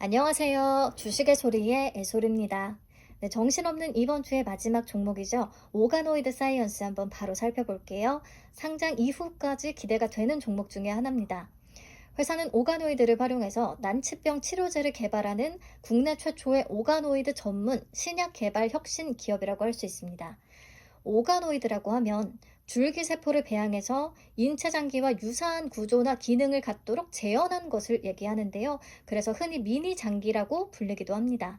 안녕하세요. 주식의 소리의 애솔입니다. 네, 정신없는 이번 주의 마지막 종목이죠. 오가노이드 사이언스 한번 바로 살펴볼게요. 상장 이후까지 기대가 되는 종목 중에 하나입니다. 회사는 오가노이드를 활용해서 난치병 치료제를 개발하는 국내 최초의 오가노이드 전문 신약 개발 혁신 기업이라고 할 수 있습니다. 오가노이드라고 하면 줄기세포를 배양해서 인체 장기와 유사한 구조나 기능을 갖도록 재현한 것을 얘기하는데요. 그래서 흔히 미니 장기라고 불리기도 합니다.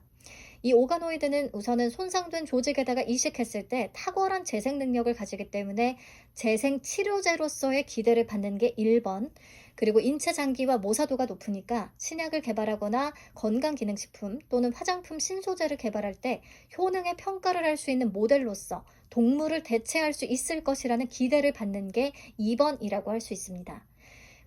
이 오가노이드는 우선은 손상된 조직에다가 이식했을 때 탁월한 재생 능력을 가지기 때문에 재생 치료제로서의 기대를 받는 게 1번. 그리고 인체 장기와 모사도가 높으니까 신약을 개발하거나 건강기능식품 또는 화장품 신소재를 개발할 때 효능의 평가를 할 수 있는 모델로서 동물을 대체할 수 있을 것이라는 기대를 받는 게 2번이라고 할 수 있습니다.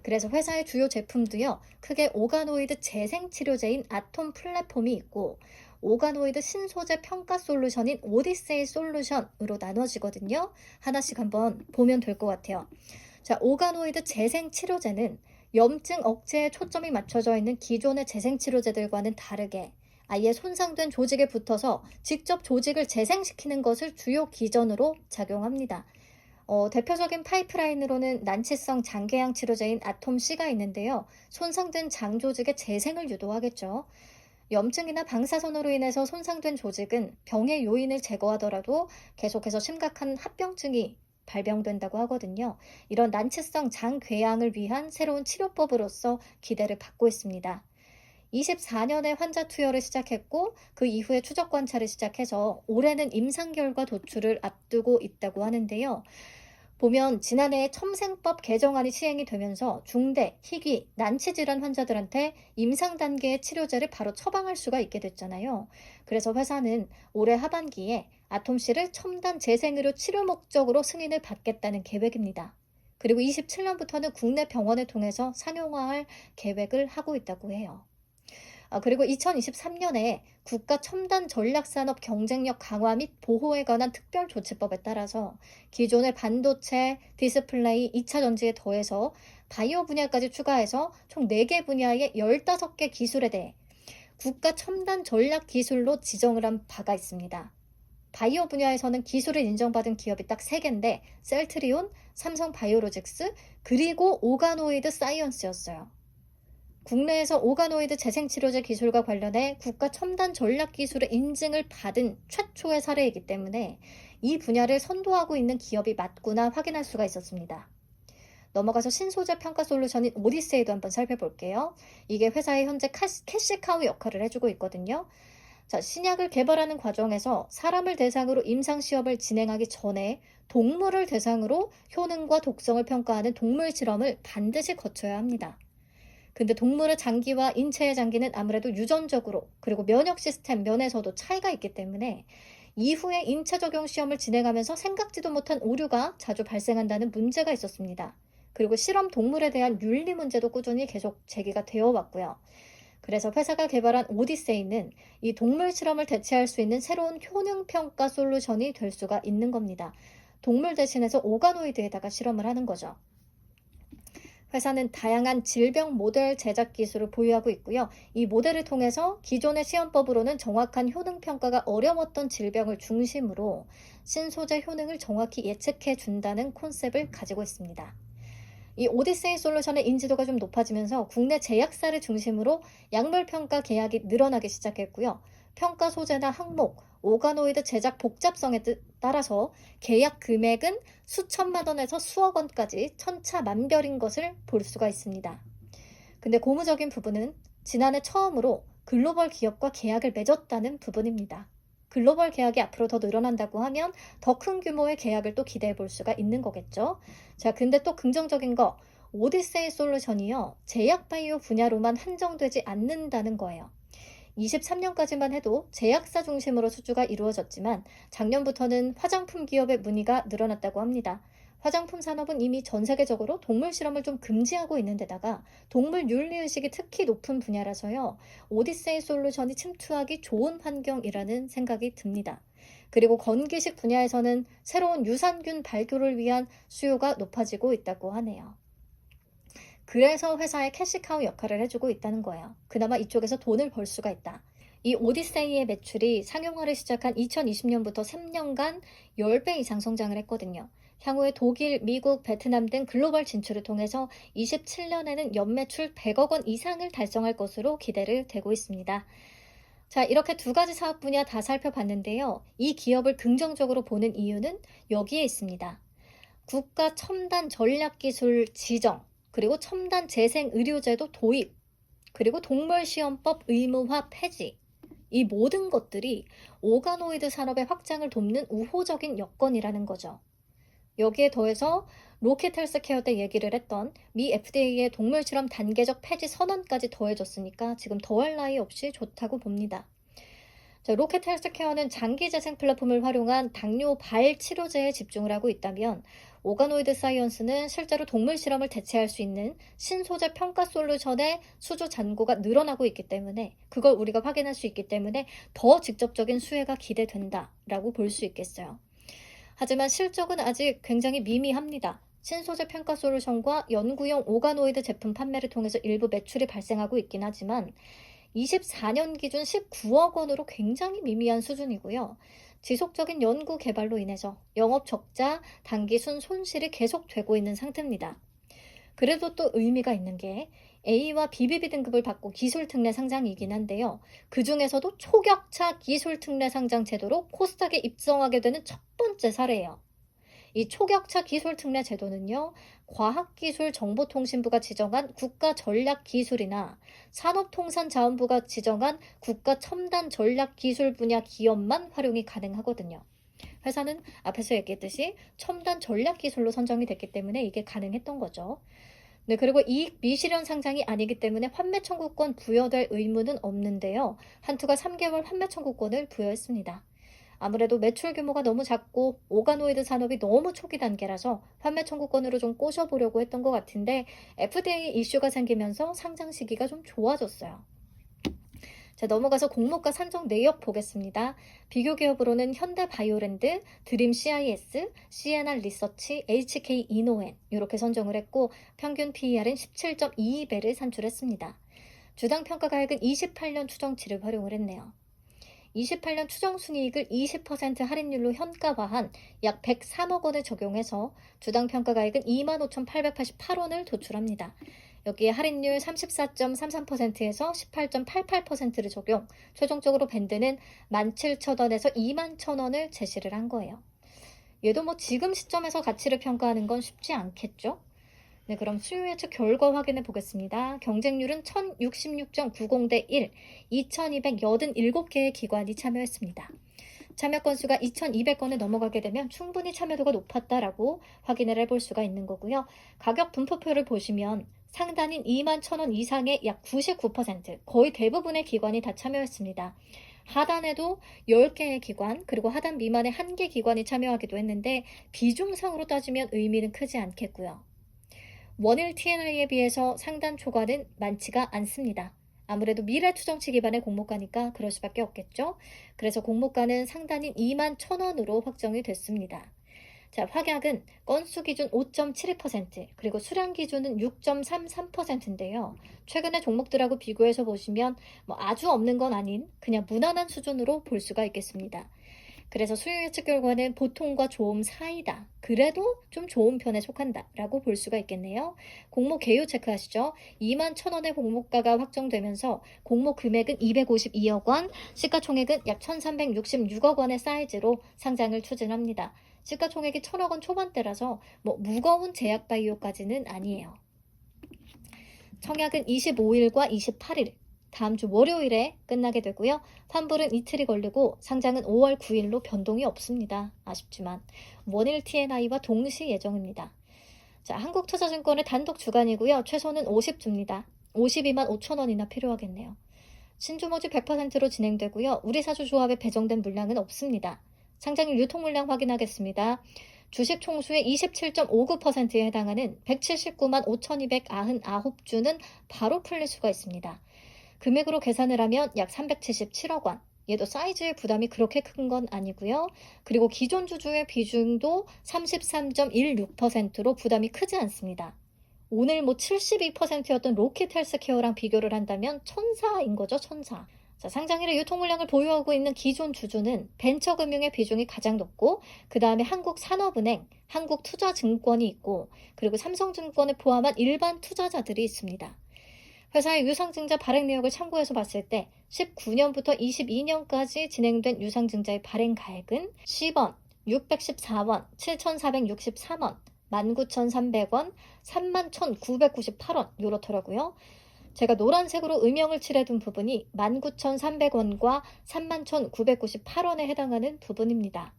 그래서 회사의 주요 제품도요, 크게 오가노이드 재생 치료제인 아톰 플랫폼이 있고, 오가노이드 신소재 평가 솔루션인 오디세이 솔루션으로 나눠지거든요. 하나씩 한번 보면 될 것 같아요. 자, 오가노이드 재생 치료제는 염증 억제에 초점이 맞춰져 있는 기존의 재생 치료제들과는 다르게 아예 손상된 조직에 붙어서 직접 조직을 재생시키는 것을 주요 기전으로 작용합니다. 어, 대표적인 파이프라인으로는 난치성 장궤양 치료제인 아톰C가 있는데요. 손상된 장 조직의 재생을 유도하겠죠. 염증이나 방사선으로 인해서 손상된 조직은 병의 요인을 제거하더라도 계속해서 심각한 합병증이 발병된다고 하거든요. 이런 난치성 장궤양을 위한 새로운 치료법으로서 기대를 받고 있습니다. 24년에 환자 투여를 시작했고 그 이후에 추적 관찰을 시작해서 올해는 임상 결과 도출을 앞두고 있다고 하는데요. 보면 지난해 첨생법 개정안이 시행이 되면서 중대, 희귀, 난치 질환 환자들한테 임상 단계의 치료제를 바로 처방할 수가 있게 됐잖아요. 그래서 회사는 올해 하반기에 아톰씨를 첨단 재생의료 치료 목적으로 승인을 받겠다는 계획입니다. 그리고 27년부터는 국내 병원을 통해서 상용화할 계획을 하고 있다고 해요. 아, 그리고 2023년에 국가 첨단 전략산업 경쟁력 강화 및 보호에 관한 특별조치법에 따라서 기존의 반도체, 디스플레이, 2차 전지에 더해서 바이오 분야까지 추가해서 총 4개 분야의 15개 기술에 대해 국가 첨단 전략 기술로 지정을 한 바가 있습니다. 바이오 분야에서는 기술을 인정받은 기업이 딱 3개인데 셀트리온, 삼성 바이오로직스, 그리고 오가노이드 사이언스였어요. 국내에서 오가노이드 재생치료제 기술과 관련해 국가 첨단 전략 기술의 인증을 받은 최초의 사례이기 때문에 이 분야를 선도하고 있는 기업이 맞구나 확인할 수가 있었습니다. 넘어가서 신소재 평가 솔루션인 오디세이도 한번 살펴볼게요. 이게 회사의 현재 캐시카우 역할을 해주고 있거든요. 자, 신약을 개발하는 과정에서 사람을 대상으로 임상시험을 진행하기 전에 동물을 대상으로 효능과 독성을 평가하는 동물 실험을 반드시 거쳐야 합니다. 근데 동물의 장기와 인체의 장기는 아무래도 유전적으로 그리고 면역 시스템 면에서도 차이가 있기 때문에 이후에 인체 적용 시험을 진행하면서 생각지도 못한 오류가 자주 발생한다는 문제가 있었습니다. 그리고 실험 동물에 대한 윤리 문제도 꾸준히 계속 제기가 되어 왔고요. 그래서 회사가 개발한 오디세이는 이 동물 실험을 대체할 수 있는 새로운 효능 평가 솔루션이 될 수가 있는 겁니다. 동물 대신해서 오가노이드에다가 실험을 하는 거죠. 회사는 다양한 질병 모델 제작 기술을 보유하고 있고요. 이 모델을 통해서 기존의 시험법으로는 정확한 효능 평가가 어려웠던 질병을 중심으로 신소재 효능을 정확히 예측해 준다는 콘셉트를 가지고 있습니다. 이 오디세이 솔루션의 인지도가 좀 높아지면서 국내 제약사를 중심으로 약물 평가 계약이 늘어나기 시작했고요. 평가 소재나 항목, 오가노이드 제작 복잡성에 따라서 계약 금액은 수천만 원에서 수억 원까지 천차만별인 것을 볼 수가 있습니다. 근데 고무적인 부분은 지난해 처음으로 글로벌 기업과 계약을 맺었다는 부분입니다. 글로벌 계약이 앞으로 더 늘어난다고 하면 더 큰 규모의 계약을 또 기대해 볼 수가 있는 거겠죠. 자, 근데 또 긍정적인 거, 오디세이 솔루션이요. 제약 바이오 분야로만 한정되지 않는다는 거예요. 23년까지만 해도 제약사 중심으로 수주가 이루어졌지만 작년부터는 화장품 기업의 문의가 늘어났다고 합니다. 화장품 산업은 이미 전 세계적으로 동물 실험을 좀 금지하고 있는 데다가 동물 윤리의식이 특히 높은 분야라서요. 오디세이 솔루션이 침투하기 좋은 환경이라는 생각이 듭니다. 그리고 건기식 분야에서는 새로운 유산균 발교를 위한 수요가 높아지고 있다고 하네요. 그래서 회사의 캐시카우 역할을 해주고 있다는 거예요. 그나마 이쪽에서 돈을 벌 수가 있다. 이 오디세이의 매출이 상용화를 시작한 2020년부터 3년간 10배 이상 성장을 했거든요. 향후에 독일, 미국, 베트남 등 글로벌 진출을 통해서 27년에는 연매출 100억 원 이상을 달성할 것으로 기대를 되고 있습니다. 자, 이렇게 두 가지 사업 분야 다 살펴봤는데요. 이 기업을 긍정적으로 보는 이유는 여기에 있습니다. 국가 첨단 전략 기술 지정, 그리고 첨단 재생 의료제도 도입, 그리고 동물시험법 의무화 폐지. 이 모든 것들이 오가노이드 산업의 확장을 돕는 우호적인 여건이라는 거죠. 여기에 더해서 로켓 헬스케어 때 얘기를 했던 미 FDA의 동물 실험 단계적 폐지 선언까지 더해졌으니까 지금 더할 나위 없이 좋다고 봅니다. 자, 로켓 헬스케어는 장기 재생 플랫폼을 활용한 당뇨 발 치료제에 집중을 하고 있다면 오가노이드 사이언스는 실제로 동물 실험을 대체할 수 있는 신소재 평가 솔루션의 수주 잔고가 늘어나고 있기 때문에 그걸 우리가 확인할 수 있기 때문에 더 직접적인 수혜가 기대된다라고 볼 수 있겠어요. 하지만 실적은 아직 굉장히 미미합니다. 신소재 평가 솔루션과 연구용 오가노이드 제품 판매를 통해서 일부 매출이 발생하고 있긴 하지만 24년 기준 19억 원으로 굉장히 미미한 수준이고요. 지속적인 연구 개발로 인해서 영업 적자, 단기순 손실이 계속되고 있는 상태입니다. 그래도 또 의미가 있는 게 A와 BBB 등급을 받고 기술 특례 상장이긴 한데요. 그 중에서도 초격차 기술 특례 상장 제도로 코스닥에 입성하게 되는 첫 번째 사례예요. 이 초격차 기술 특례 제도는요, 과학기술정보통신부가 지정한 국가전략기술이나 산업통상자원부가 지정한 국가첨단전략기술 분야 기업만 활용이 가능하거든요. 회사는 앞에서 얘기했듯이 첨단 전략 기술로 선정이 됐기 때문에 이게 가능했던 거죠. 네, 그리고 이익 미실현 상장이 아니기 때문에 환매 청구권 부여될 의무는 없는데요. 한투가 3개월 환매 청구권을 부여했습니다. 아무래도 매출 규모가 너무 작고 오가노이드 산업이 너무 초기 단계라서 환매 청구권으로 좀 꼬셔보려고 했던 것 같은데 FDA 이슈가 생기면서 상장 시기가 좀 좋아졌어요. 자, 넘어가서 공모가 산정 내역 보겠습니다. 비교 기업으로는 현대바이오랜드, 드림 CIS, CNR 리서치, HK 이노엔 이렇게 선정을 했고 평균 PER은 17.22배를 산출했습니다. 주당 평가 가액은 28년 추정치를 활용을 했네요. 28년 추정 순이익을 20% 할인율로 현가화한 약 103억 원을 적용해서 주당 평가 가액은 25,888원을 도출합니다. 여기에 할인율 34.33%에서 18.88%를 적용, 최종적으로 밴드는 17,000원에서 21,000원을 제시를 한 거예요. 얘도 뭐 지금 시점에서 가치를 평가하는 건 쉽지 않겠죠? 네, 그럼 수요 예측 결과 확인해 보겠습니다. 경쟁률은 1066.90대 1, 2287개의 기관이 참여했습니다. 참여 건수가 2200건을 넘어가게 되면 충분히 참여도가 높았다라고 확인을 해볼 수가 있는 거고요. 가격 분포표를 보시면 상단인 2만 1000원 이상의 약 99%, 거의 대부분의 기관이 다 참여했습니다. 하단에도 10개의 기관, 그리고 하단 미만의 1개 기관이 참여하기도 했는데 비중상으로 따지면 의미는 크지 않겠고요. 원일 TNI에 비해서 상단 초과는 많지가 않습니다. 아무래도 미래 추정치 기반의 공모가니까 그럴 수밖에 없겠죠. 그래서 공모가는 상단인 2만 1,000원으로 확정이 됐습니다. 자, 확약은 건수 기준 5.72%, 그리고 수량 기준은 6.33%인데요. 최근의 종목들하고 비교해서 보시면 뭐 아주 없는 건 아닌 그냥 무난한 수준으로 볼 수가 있겠습니다. 그래서 수요 예측 결과는 보통과 좋음 사이다. 그래도 좀 좋은 편에 속한다 라고 볼 수가 있겠네요. 공모 개요 체크하시죠. 2만 1천원의 공모가가 확정되면서 공모 금액은 252억 원, 시가총액은 약 1,366억 원의 사이즈로 상장을 추진합니다. 시가총액이 1천억 원 초반대라서 뭐 무거운 제약 바이오까지는 아니에요. 청약은 25일과 28일, 다음 주 월요일에 끝나게 되고요. 환불은 이틀이 걸리고 상장은 5월 9일로 변동이 없습니다. 아쉽지만 원일 TNI와 동시 예정입니다. 자, 한국투자증권의 단독 주간이고요. 최소는 50주입니다. 52만 5천 원이나 필요하겠네요. 신주모집 100%로 진행되고요. 우리 사주 조합에 배정된 물량은 없습니다. 상장일 유통 물량 확인하겠습니다. 주식 총수의 27.59%에 해당하는 179만 5,299주는 바로 풀릴 수가 있습니다. 금액으로 계산을 하면 약 377억 원. 얘도 사이즈의 부담이 그렇게 큰 건 아니고요. 그리고 기존 주주의 비중도 33.16%로 부담이 크지 않습니다. 오늘 뭐 72%였던 로켓 헬스케어랑 비교를 한다면 천사인 거죠, 천사. 자, 상장일의 유통 물량을 보유하고 있는 기존 주주는 벤처금융의 비중이 가장 높고 그 다음에 한국산업은행, 한국투자증권이 있고 그리고 삼성증권을 포함한 일반 투자자들이 있습니다. 회사의 유상증자 발행 내역을 참고해서 봤을 때 19년부터 22년까지 진행된 유상증자의 발행 가액은 10원, 614원, 7,463원, 19,300원, 31,998원 요렇더라고요. 제가 노란색으로 음영을 칠해둔 부분이 19,300원과 31,998원에 해당하는 부분입니다.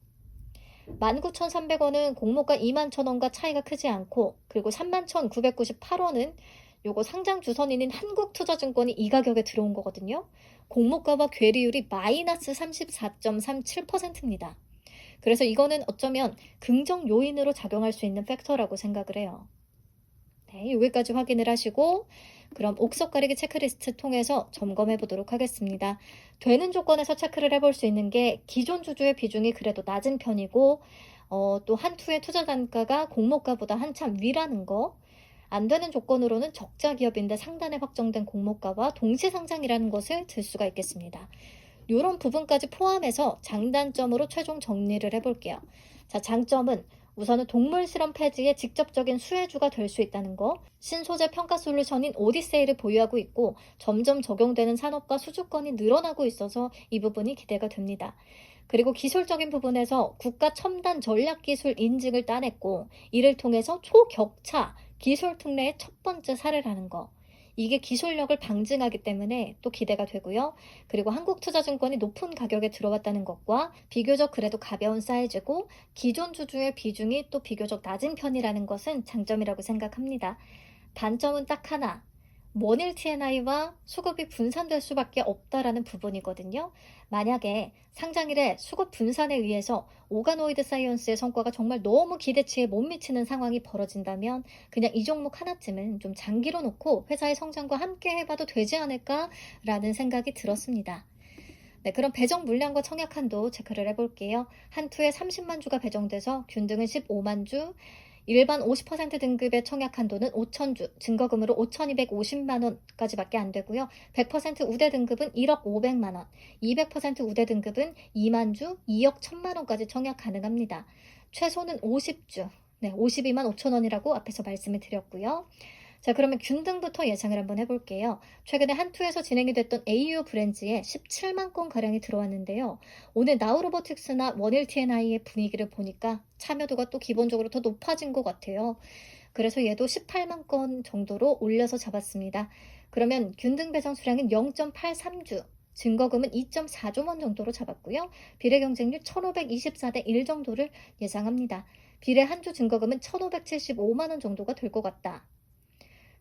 19,300원은 공모가 21,000원과 차이가 크지 않고 그리고 31,998원은 요거 상장 주선인인 한국투자증권이 이 가격에 들어온 거거든요. 공모가와 괴리율이 마이너스 34.37%입니다. 그래서 이거는 어쩌면 긍정 요인으로 작용할 수 있는 팩터라고 생각을 해요. 네, 여기까지 확인을 하시고 그럼 옥석 가리기 체크리스트 통해서 점검해 보도록 하겠습니다. 되는 조건에서 체크를 해볼 수 있는 게 기존 주주의 비중이 그래도 낮은 편이고 어, 또 한투의 투자 단가가 공모가보다 한참 위라는 거. 안 되는 조건으로는 적자 기업인데 상단에 확정된 공모가와 동시 상장이라는 것을 들 수가 있겠습니다. 이런 부분까지 포함해서 장단점으로 최종 정리를 해볼게요. 자, 장점은 우선은 동물 실험 폐지의 직접적인 수혜주가 될 수 있다는 거, 신소재 평가 솔루션인 오디세이를 보유하고 있고 점점 적용되는 산업과 수주권이 늘어나고 있어서 이 부분이 기대가 됩니다. 그리고 기술적인 부분에서 국가 첨단 전략 기술 인증을 따냈고 이를 통해서 초격차 기술 특례의 첫 번째 사례라는 거. 이게 기술력을 방증하기 때문에 또 기대가 되고요. 그리고 한국투자증권이 높은 가격에 들어왔다는 것과 비교적 그래도 가벼운 사이즈고 기존 주주의 비중이 또 비교적 낮은 편이라는 것은 장점이라고 생각합니다. 단점은 딱 하나. 원일 TNI와 수급이 분산될 수밖에 없다라는 부분이거든요. 만약에 상장일에 수급 분산에 의해서 오가노이드 사이언스의 성과가 정말 너무 기대치에 못 미치는 상황이 벌어진다면 그냥 이 종목 하나쯤은 좀 장기로 놓고 회사의 성장과 함께 해봐도 되지 않을까라는 생각이 들었습니다. 네, 그럼 배정 물량과 청약 한도 체크를 해볼게요. 한 투에 30만 주가 배정돼서 균등은 15만 주, 일반 50% 등급의 청약 한도는 5천주, 증거금으로 5,250만 원까지밖에 안 되고요. 100% 우대 등급은 1억 500만 원, 200% 우대 등급은 2만 주, 2억 1천만 원까지 청약 가능합니다. 최소는 50주, 네, 52만 5천 원이라고 앞에서 말씀을 드렸고요. 자, 그러면 균등부터 예상을 한번 해볼게요. 최근에 한투에서 진행이 됐던 AU 브랜즈에 17만 건 가량이 들어왔는데요. 오늘 나우로보틱스나 원일 TNI의 분위기를 보니까 참여도가 또 기본적으로 더 높아진 것 같아요. 그래서 얘도 18만 건 정도로 올려서 잡았습니다. 그러면 균등 배정 수량은 0.83주, 증거금은 2.4조 원 정도로 잡았고요. 비례 경쟁률 1524대 1 정도를 예상합니다. 비례 한주 증거금은 1575만 원 정도가 될 것 같다.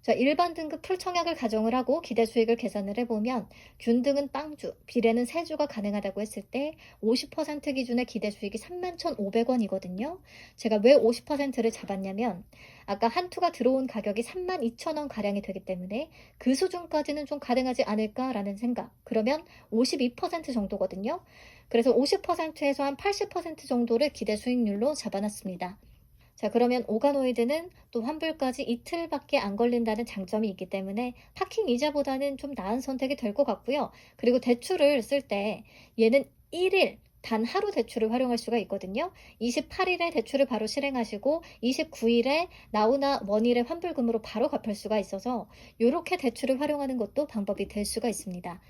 자, 일반 등급 풀청약을 가정을 하고 기대 수익을 계산을 해보면 균등은 빵주, 비례는 세주가 가능하다고 했을 때 50% 기준의 기대 수익이 31,500원이거든요. 제가 왜 50%를 잡았냐면 아까 한 투가 들어온 가격이 32,000원 가량이 되기 때문에 그 수준까지는 좀 가능하지 않을까라는 생각. 그러면 52% 정도거든요. 그래서 50%에서 한 80% 정도를 기대 수익률로 잡아놨습니다. 자, 그러면 오가노이드는 또 환불까지 이틀밖에 안 걸린다는 장점이 있기 때문에 파킹 이자보다는 좀 나은 선택이 될 것 같고요. 그리고 대출을 쓸 때 얘는 1일 단 하루 대출을 활용할 수가 있거든요. 28일에 대출을 바로 실행하시고 29일에 나우나 원일의 환불금으로 바로 갚을 수가 있어서 이렇게 대출을 활용하는 것도 방법이 될 수가 있습니다.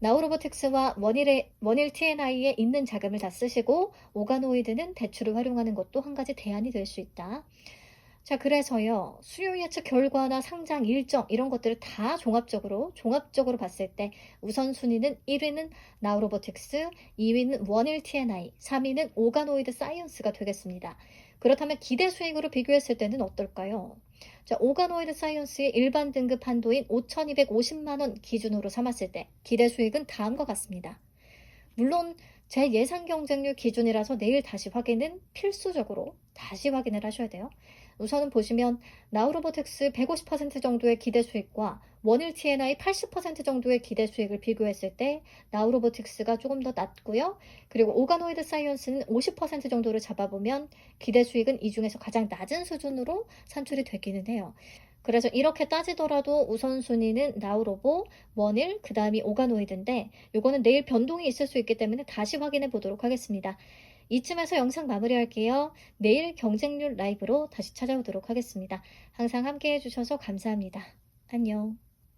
나우로보틱스와 원일의, 원일 TNI에 있는 자금을 다 쓰시고 오가노이드는 대출을 활용하는 것도 한 가지 대안이 될 수 있다. 자, 그래서요, 수요 예측 결과나 상장 일정 이런 것들을 다 종합적으로, 종합적으로 봤을 때 우선순위는 1위는 나우로보틱스, 2위는 원일 TNI, 3위는 오가노이드 사이언스가 되겠습니다. 그렇다면 기대 수익으로 비교했을 때는 어떨까요? 자, 오가노이드 사이언스의 일반 등급 한도인 5,250만원 기준으로 삼았을 때 기대 수익은 다음과 같습니다. 물론 제 예상 경쟁률 기준이라서 내일 다시 확인은 필수적으로 다시 확인을 하셔야 돼요. 우선은 보시면 나우로보텍스 150% 정도의 기대 수익과 원일 TNI 80% 정도의 기대 수익을 비교했을 때 나우로보틱스가 조금 더 낮고요. 그리고 오가노이드 사이언스는 50% 정도를 잡아보면 기대 수익은 이 중에서 가장 낮은 수준으로 산출이 되기는 해요. 그래서 이렇게 따지더라도 우선순위는 나우로보, 원일, 그 다음이 오가노이드인데 요거는 내일 변동이 있을 수 있기 때문에 다시 확인해 보도록 하겠습니다. 이쯤에서 영상 마무리할게요. 내일 경쟁률 라이브로 다시 찾아오도록 하겠습니다. 항상 함께 해주셔서 감사합니다. 안녕.